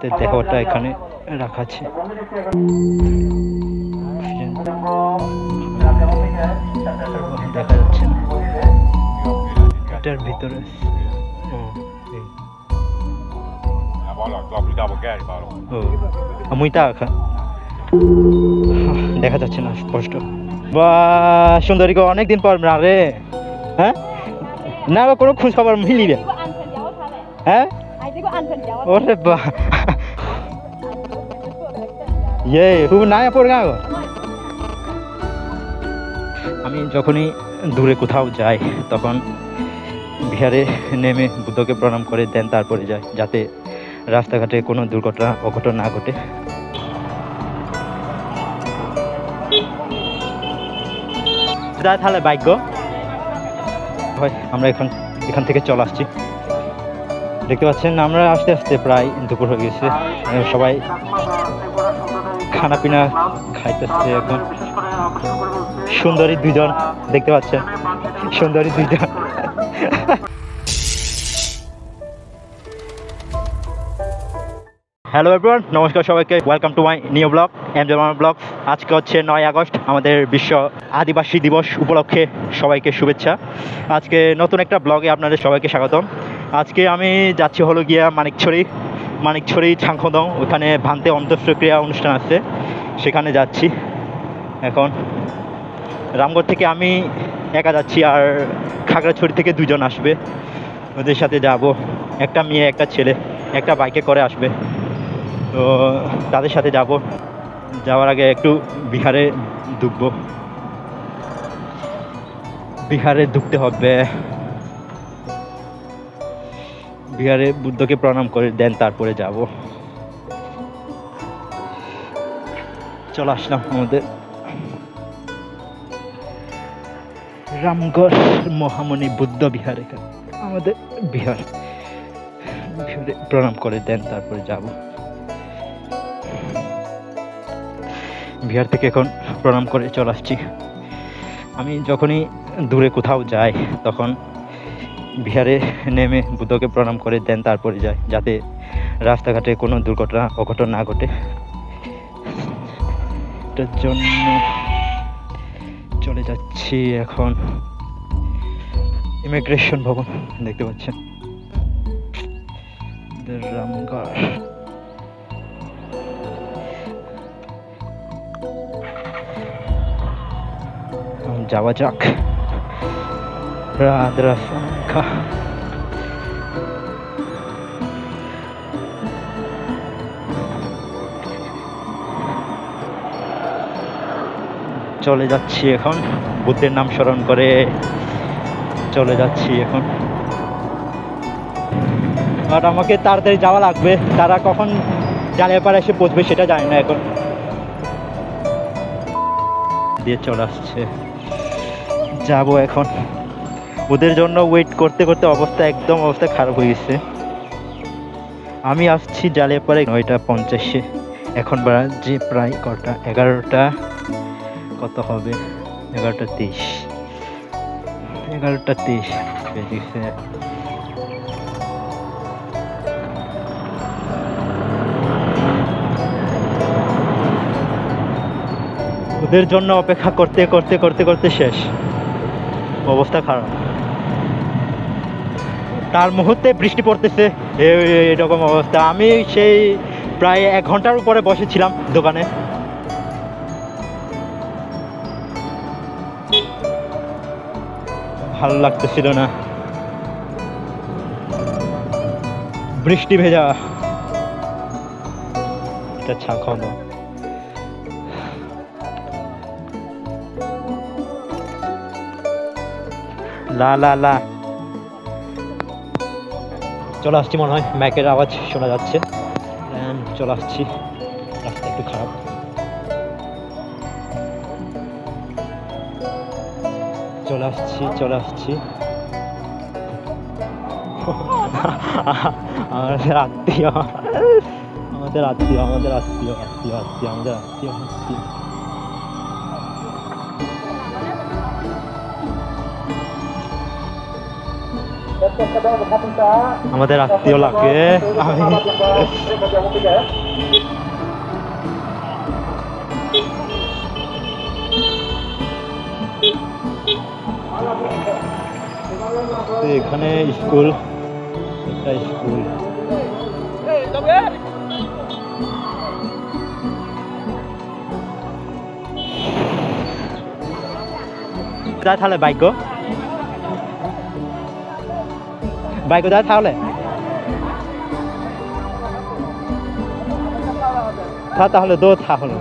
আমাদের দেহটা এখানে রাখা আছে। দেখা যাচ্ছে না। এটার ভিতরে মুইটা দেখা যাচ্ছে না স্পষ্ট। বা সুন্দরী অনেকদিন পর না রে। হ্যাঁ? না কোনো খোঁজ খবর মিলিবে হ্যাঁ? ওরে বা ইয়ে খুব না পড়ে গো আমি যখনই দূরে কোথাও যাই তখন বিহারে নেমে বুদ্ধকে প্রণাম করে দেন তারপরে যাই যাতে রাস্তাঘাটে কোনো দুর্ঘটনা অঘটন না ঘটে। যায় তাহলে বাইক হয় আমরা এখন এখান থেকে চলে আসছি। দেখতে পাচ্ছেন আমরা আস্তে আস্তে প্রায় দুপুর হয়ে গেছে। সবাই খানা পিনা খাইতেছে এখন। সুন্দরী দুজন দেখতে পাচ্ছেন সুন্দরী দুজন হ্যালো এভরিওয়ান নমস্কার সবাইকে। Welcome to my new blog Zaman blog আজকে হচ্ছে নয় আগস্ট, আমাদের বিশ্ব আদিবাসী দিবস উপলক্ষে সবাইকে শুভেচ্ছা। আজকে নতুন একটা ব্লগে আপনাদের সবাইকে স্বাগতম। আজকে আমি যাচ্ছি হলো গিয়া মানিকছড়ি। মানিকছড়ি ছাংখদং, ওখানে ভান্তে অন্তঃক্রিয়া অনুষ্ঠান আছে। সেখানে যাচ্ছি। এখন রামগড় থেকে আমি একা যাচ্ছি আর খাগড়াছড়ি থেকে দুজন আসবে। ওদের সাথে যাব। একটা মেয়ে, একটা ছেলে, একটা বাইকে করে আসবে। তো তাদের সাথে যাব। যাওয়ার আগে একটু বিহারে ডুববো। বিহারে ডুবতে হবে। বিহারে বুদ্ধকে প্রণাম করে, দেন তারপরে যাব। চলে আসলাম আমাদের রামগড় মহামণি বুদ্ধ বিহার। এখানে আমাদের বিহার। বিহারে প্রণাম করে, দেন তারপরে যাব। বিহার থেকে এখন প্রণাম করে চলে আসছি। আমি যখনই দূরে কোথাও যাই, তখন বিহারে নেমে বুদ্ধকে প্রণাম করে দেন, তারপরে যায়, যাতে রাস্তাঘাটে কোনো দুর্ঘটনা, অঘটন না ঘটে। এটার জন্য চলে যাচ্ছি এখন ইমিগ্রেশন ভবন, দেখতে পাচ্ছেন? যাওয়া যাক। রাদ্রা সংখ্যা চলে যাচ্ছি এখন। বুদ্ধের নাম স্মরণ করে চলে যাচ্ছি এখন। আর আমাকে তাড়াতাড়ি যাওয়া লাগবে। তারা কখন জালিয়াপাড়া এসে পৌঁছবে সেটা জানি না এখন। দিয়ে চলে আসছে। যাব এখন। ওদের জন্য ওয়েট করতে করতে অবস্থা একদম অবস্থা খারাপ হয়ে গেছে। আমি আসছি জালিয়াপাড়ায় নয়টা পঞ্চাশে। এখন বাজে প্রায় কটা, এগারোটা, কত হবে? এগারোটা তেইশ। এগারোটা তেইশ বেজেছে। ওদের জন্য অপেক্ষা করতে করতে করতে করতে শেষ। অবস্থা খারাপ। তার মুহূর্তে বৃষ্টি পড়তেছে। এরকম অবস্থা। আমি সেই প্রায় এক ঘণ্টার উপরে বসেছিলাম দোকানে। ভালো লাগতেছিল না। বৃষ্টি ভেজা। এটা লা লা লা। চলে আসছি মনে হয়। ম্যাকের আওয়াজ শোনা যাচ্ছে। চলে আসছি। রাস্তা একটু খারাপ। চলে আসছি চলে আসছি। আমাদের আত্মীয়। আমাদের আত্মীয় আমাদের আত্মীয় আত্মীয় আত্মীয়, আমাদের আত্মীয় আত্মীয়। আমাদের আত্মীয় লাগে আমি এখানে স্কুল একটা স্কুল। যা তাহলে বাইক বাইক কোথায় তাহলে তাহলে, দো তাহলে।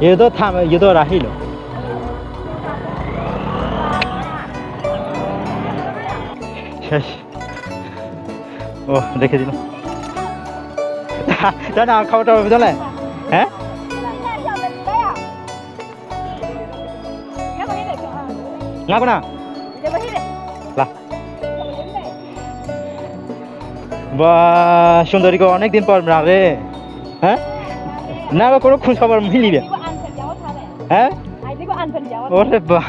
এ তো থাম, এ তো রাখিল শেষ। ও রেখে দিল। না খাওয়াটা হবে তাহলে হ্যাঁ? না লা। বা সুন্দরীকে অনেকদিন পর না রে। হ্যাঁ? না বা কোনো খোঁজ খবর মিলিবে হ্যাঁ? ওরে বা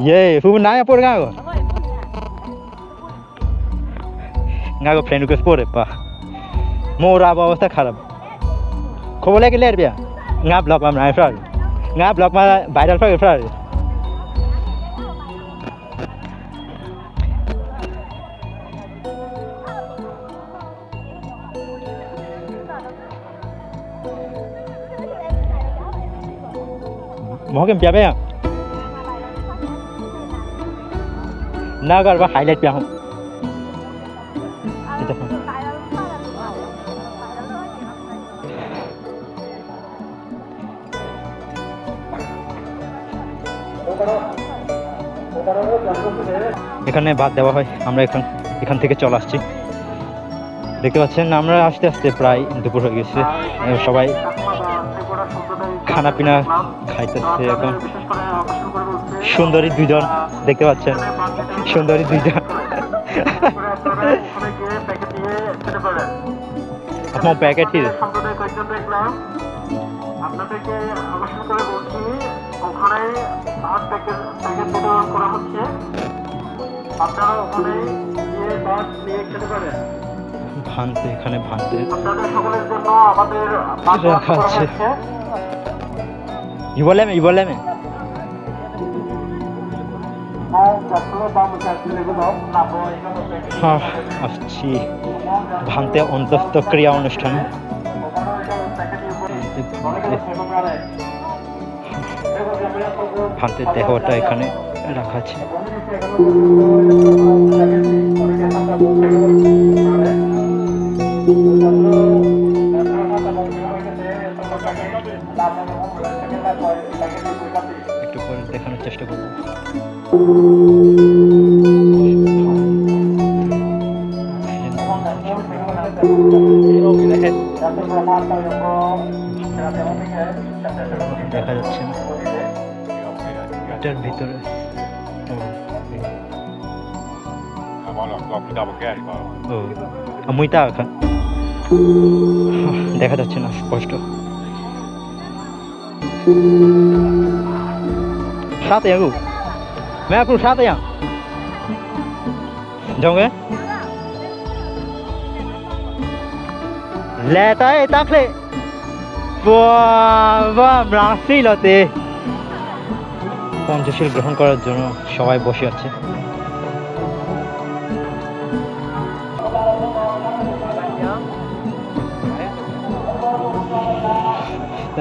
ইয়ে খুব না পড়ে গা গো? গা গো ফ্রেন্ড রিকোয়েস্ট পড়ে পা মোর আব অবস্থা খারাপ। খবর লাগে লের বিয়া। ngáp blokma mnai phơi. Ngáp blokma bãi đất phơi phơi. Mỏ cái chả bé à? Nào gọi là highlight bé không এখানে ভাত দেওয়া হয়। আমরা এখন এখান থেকে চলে আসছি। দেখতে পাচ্ছেন, আমরা আস্তে আস্তে প্রায় দুপুর হয়ে গেছে। সবাই খানা পিনা খাইতেছে এখন সুন্দরী দুজন দেখতে পাচ্ছেন। সুন্দরী দুইজন। আপনার প্যাকেট কি? আপনাদেরকে আকর্ষণ করে বলছি, ওখানে ভাত প্যাকেট প্যাকেট বিতরণ করা হচ্ছে। আপনারা ওখানে গিয়ে ভাত নিয়ে খেতে পারেন। ভানতে এখানে ভানতে। আপনাদের সকলের জন্য আমাদের রাখা আছে। হচ্ছে। ই বলে ই বলে হ্যাঁ হ্যাঁ আসছি। ভানতে অন্তঃক্রিয়া অনুষ্ঠান। ভানতে দেহটা এখানে রাখা আছে। একটু পরে দেখানোর চেষ্টা করব। দেখা যাচ্ছে না। এটার ভিতরে ও ও মুইতা এখান দেখা যাচ্ছে না স্পষ্ট সাথে আগু मैं आपको साथ यहाँ जाओगे लेता है ताकले রাখছিলতে পঞ্চশীল গ্রহণ করার জন্য সবাই বসে আছে।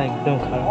একদম খারাপ।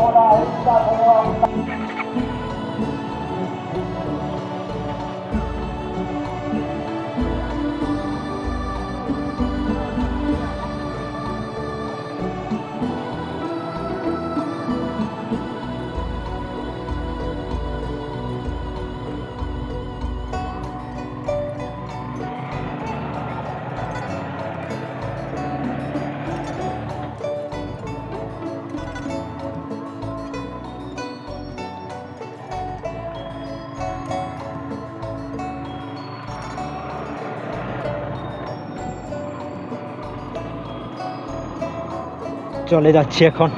চলে যাচ্ছি এখন।